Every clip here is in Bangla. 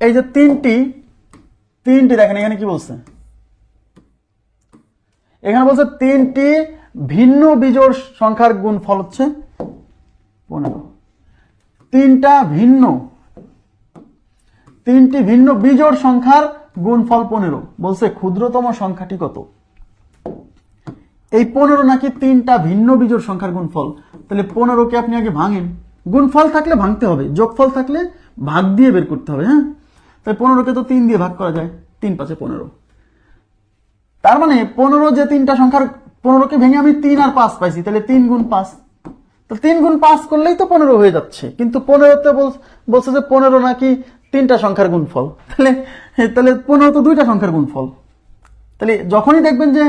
এই যে তিনটি তিনটি দেখেন, এখানে কি বলছে? এখানে বলছে তিনটি ভিন্ন বিজোড় সংখ্যার গুণফল হচ্ছে পনেরো। তিনটা ভিন্ন, তিনটি ভিন্ন বিজোড় সংখ্যার গুণফল পনেরো। বলছে ক্ষুদ্রতম সংখ্যাটি কত? এই পনেরো নাকি তিনটা ভিন্ন বিজোড় সংখ্যার গুণফল? তাহলে পনেরোকে আপনি আগে ভাঙেন। গুণফল থাকলে ভাঙতে হবে, যোগফল থাকলে ভাগ দিয়ে বের করতে হবে হ্যাঁ? তাই পনেরোকে তো তিন দিয়ে ভাগ করা যায়। তিন পাঁচে পনেরো। তার মানে পনেরো যে তিনটা সংখ্যার পনেরোকে ভেঙে আমি তিন আর পাঁচ পাইছি, তাহলে তিন গুণ পাঁচ। তো তিন গুণ পাঁচ করলেই তো পনেরো হয়ে যাচ্ছে। কিন্তু পনেরোতে বল- বলছে যে পনেরো নাকি তিনটা সংখ্যার গুণফল। তাহলে তাহলে পনেরো তো দুইটা সংখ্যার গুণফল। তাহলে যখনই দেখবেন যে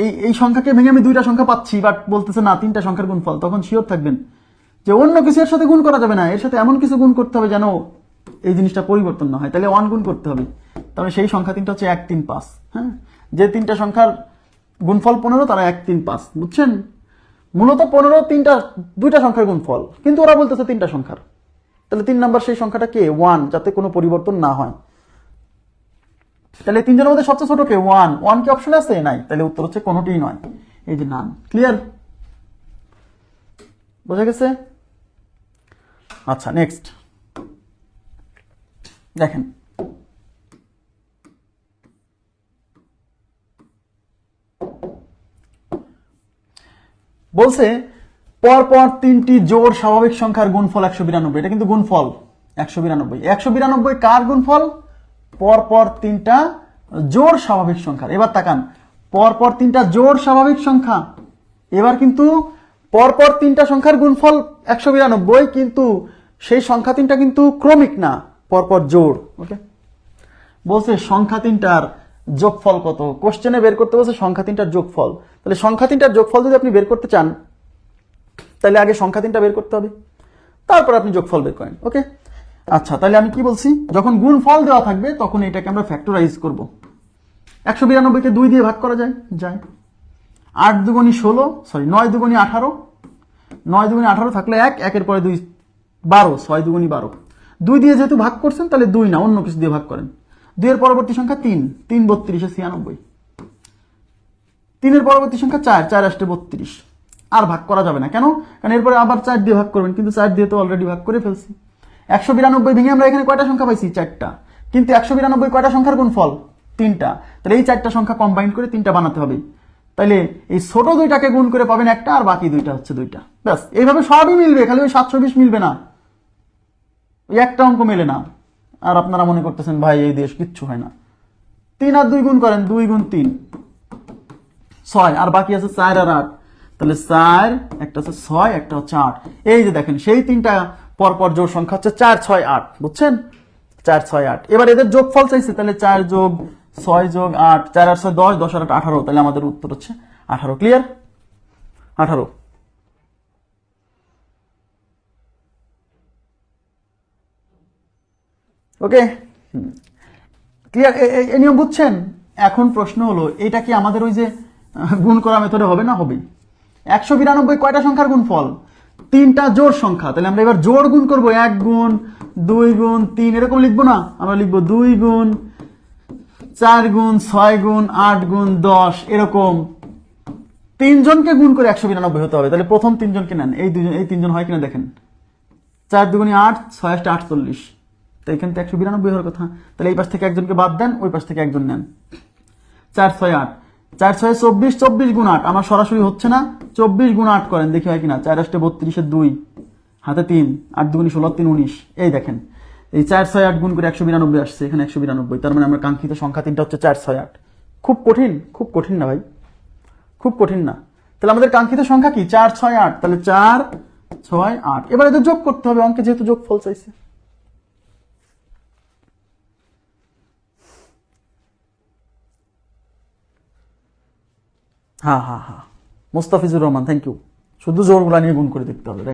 এই এই সংখ্যাকে ভেঙে আমি দুইটা সংখ্যা পাচ্ছি বাট বলতেছে না, তিনটা সংখ্যার গুণফল, তখন শিওর থাকবেন যে অন্য কিছু এর সাথে গুণ করা যাবে না। এর সাথে এমন কিছু গুণ করতে হবে যেন এই জিনিসটা পরিবর্তন না হয়, তাহলে ওয়ান গুণ করতে হবে। তাহলে সেই সংখ্যা তিনটা হচ্ছে এক তিন পাঁচ হ্যাঁ? যে তিনটা সংখ্যার গুণফল পনেরো, তারা এক তিন পাঁচ, বুঝছেন? মূলত পনেরো, তিনটা, দুইটা সংখ্যার গুণফল, কিন্তু ওরা বলতেছে তিনটা সংখ্যার। তাহলে তিন নাম্বার সেই সংখ্যাটা কে? ওয়ান যাতে কোনো পরিবর্তন না হয়। তাহলে তিনজনের মধ্যে সবচেয়ে ছোট কে? ওয়ান ওয়ান কি অপশন আছে? নাই। তাহলে উত্তর হচ্ছে কোনোটিই নয়। এই যে নান ক্লিয়ার বোঝা গেছে? আচ্ছা নেক্সট দেখেন। বলছে, পরপর তিনটি জোড় স্বাভাবিক সংখ্যার গুণফল একশো বিরানব্বই। এটা কিন্তু গুণফল, একশো বিরানব্বই। একশো বিরানব্বই কার গুণফল? পরপর তিনটা জোর স্বাভাবিক সংখ্যা এবার তাকান, পরপর তিনটা জোর স্বাভাবিক সংখ্যা। এবার কিন্তু পরপর তিনটা সংখ্যার গুণফল একশো বিরানব্বই, কিন্তু সেই সংখ্যা তিনটা কিন্তু ক্রমিক না। পরপর জোড় ওকে বলছে, সংখ্যা তিনটার যোগফল কত? কোশ্চেনে বের করতে বলছে, সংখ্যা তিনটার যোগফল। তাহলে সংখ্যা তিনটার যোগফল যদি আপনি বের করতে চান, তাহলে আগে সংখ্যা তিনটা বের করতে হবে। তারপর আপনি যোগফল বের করেন ওকে আচ্ছা তাহলে আমি কি বলছি? যখন গুণফল দেওয়া থাকবে, তখন এটাকে আমরা ফ্যাক্টরাইজ করব। একশো বিরানব্বইকে দুই দিয়ে ভাগ করা যায় যায়। আট দুগুণি ষোলো সরি নয় দুগুণি আঠারো। নয় দুগুণি আঠারো থাকলে এক, একের পরে দুই বারো, ছয় দুগুণি বারো। দুই দিয়ে যেহেতু ভাগ করছেন, তাহলে দুই না, অন্য কিছু দিয়ে ভাগ করেন। দুইয়ের পরবর্তী সংখ্যা তিন তিন বত্রিশে ছিয়ানব্বই। তিনের পরবর্তী সংখ্যা চার চার আসতে বত্রিশ। আর ভাগ করা যাবে না। কেন? কারণ এরপরে আবার চার দিয়ে ভাগ করবেন, কিন্তু চার দিয়ে তো অলরেডি ভাগ করে ফেলছি। একশো বিরানব্বই ভেঙে আমরা এখানে কয়টা সংখ্যা পাইছি? চারটা। কিন্তু একশো বিরানব্বই কয়টা সংখ্যার কোন ফল তিনটা। তাহলে এই চারটা সংখ্যা কম্বাইন করে তিনটা বানাতে হবে। তাহলে এই ছোট দুইটাকে গুণ করে পাবেন একটা, আর বাকি দুইটা হচ্ছে দুইটা। ব্যাস, এইভাবে সবই মিলবে, খালি ওই সাতশো বিশ মিলবে না। ওই একটা অঙ্ক মেলে না। আর আপনারা মনে করতেছেন, ভাই, এই দেশ কিচ্ছু হয় না। তিন আর দুই গুণ করেন, দুই গুণ তিন। ছয়, আর বাকি আছে চার আর আট। তাহলে চার, একটা হচ্ছে ছয়, একটা হচ্ছে আট। এই যে দেখেন, সেই তিনটা পরপর জোর সংখ্যা হচ্ছে চার, ছয়, আট। বুঝছেন? চার, ছয়, আট। এবার এদের যোগফল চাইছে, তাহলে চার যোগ ছয় যোগ আট, চার আট ছয়, দশ দশ আর আট, আঠারো। তাহলে আমাদের উত্তর হচ্ছে আঠারো। ক্লিয়ার আঠারো। ওকে? ক্লিয়ার এই নিয়ম বুঝছেন? এখন প্রশ্ন হলো, এটা কি আমাদের ওই যে গুণ করা মেথডে হবে না হবে একশো বিরানব্বই কয়টা সংখ্যার গুণ ফল তিনটা জোর সংখ্যা। তাহলে আমরা এবার জোর গুণ করব। এক গুণ, দুই গুণ, তিন, এরকম লিখব না? আমরা লিখব দুই গুণ, চার গুণ, ছয় গুণ, আট গুণ, দশ, এরকম। তিনজনকে গুণ করে একশো বিরানব্বই হতে হবে। তাহলে প্রথম তিনজনকে নেন। এই দুজন, এই তিনজন হয় কিনা দেখেন? চার দুগুণি আট, ছয় আটচল্লিশ। তো এখান থেকে একশো বিরানব্বই হওয়ার কথা। তাহলে এই পাশ থেকে একজনকে বাদ দেন, ওই পাশ থেকে একজন নেন। চার ছয় আট। চার ছয় চব্বিশ চব্বিশ গুণ আট। আমার সরাসরি হচ্ছে না। চব্বিশ গুণ আট করেন, দেখি হয় কিনা। চার আষ্টে বত্রিশের দুই, হাতে তিন, আট দুগুণি ষোলো, তিন উনিশ। এই দেখেন। এই চার ছয় আট গুণ করে একশো বিরানব্বই আসছে, এখানে একশো বিরানব্বই। তার মানে আমার কাঙ্ক্ষিত সংখ্যা তিনটা হচ্ছে চার ছয় আট। খুব কঠিন খুব কঠিন না ভাই। খুব কঠিন না। তাহলে আমাদের কাঙ্ক্ষিত সংখ্যা কি? চার ছয় আট। তাহলে চার ছয় আট। এবার এদের যোগ করতে হবে, অঙ্কে যেহেতু যোগ ফল চাইছে। হ্যাঁ হ্যাঁ হ্যাঁ। মোস্তাফিজুর রহমান থ্যাংক ইউ শুধু জোরগুলা নিয়ে গুণ করে দেখতে হবে